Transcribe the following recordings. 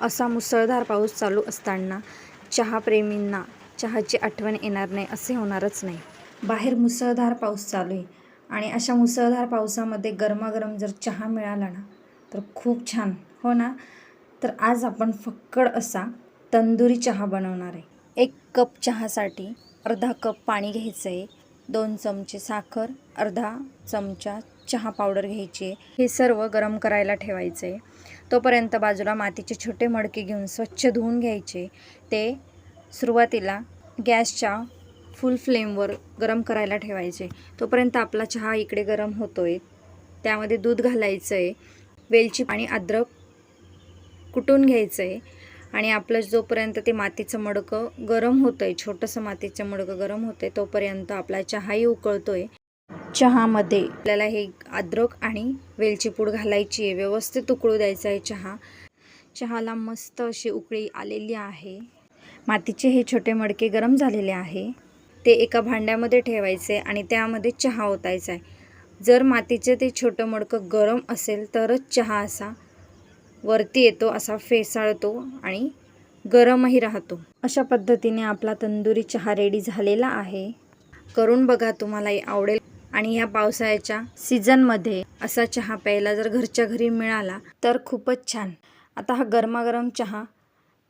असा मुसळधार पाऊस चालू असताना चहाप्रेमींना चहाची आठवण येणार नाही असे होणारच नाही. बाहेर मुसळधार पाऊस चालू आहे आणि अशा मुसळधार पावसामध्ये गरमागरम जर चहा मिळाला ना तर खूप छान. हो ना? तर आज आपण फक्कड असा तंदुरी चहा बनवणार आहे. एक कप चहासाठी अर्धा कप पाणी घ्यायचं आहे दोन चमचे साखर अर्धा चमचा चहा पावडर घ्यायची हे सर्व गरम करायला ठेवायचं. आहे तोपर्यंत बाजूला मातीचे छोटे मडके घेऊन स्वच्छ धुवून घ्यायचे. ते सुरुवातीला गॅसच्या फुल फ्लेमवर गरम करायला ठेवायचे. तोपर्यंत आपला चहा इकडे गरम होतो आहे त्यामध्ये दूध घालायचं आहे वेलची आणि अद्रक कुटून घ्यायचं आहे आणि आपलं जोपर्यंत ते मातीचं मडकं गरम होतं आहे छोटंसं मातीचं मडकं गरम होतं आहे तोपर्यंत आपला चहाही उकळतो आहे चहामध्ये आपल्याला हे अद्रक आणि वेलची पूड घालायची आहे. व्यवस्थित उकळू द्यायचा आहे चहा. चहाला मस्त अशी उकळी आलेली आहे. मातीचे हे छोटे मडके गरम झालेले आहे. ते एका भांड्यामध्ये ठेवायचे आणि त्यामध्ये चहा ओतायचा आहे. जर मातीचे ते छोटं मडकं गरम असेल तरच चहा असा वरती येतो असा फेसाळतो आणि गरमही राहतो. अशा पद्धतीने आपला तंदुरी चहा रेडी झालेला आहे. करून बघा तुम्हालाही आवडेल. आणि ह्या पावसाळ्याच्या सीझनमध्ये असा चहा प्यायला जर घरच्या घरी मिळाला तर खूपच छान. आता हा गरमागरम चहा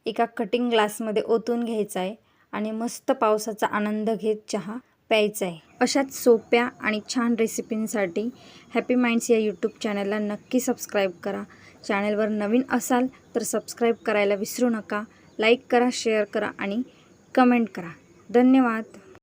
एका कटिंग ग्लासमध्ये ओतून घ्यायचा आहे आणि मस्त पावसाचा आनंद घेत चहा प्यायचा आहे. अशाच सोप्या आणि छान रेसिपींसाठी हॅपी माइंड्स या यूट्यूब चॅनलला नक्की सबस्क्राईब करा. चॅनलवर नवीन असाल तर सबस्क्राईब करायला विसरू नका. लाईक करा शेअर करा आणि कमेंट करा. धन्यवाद.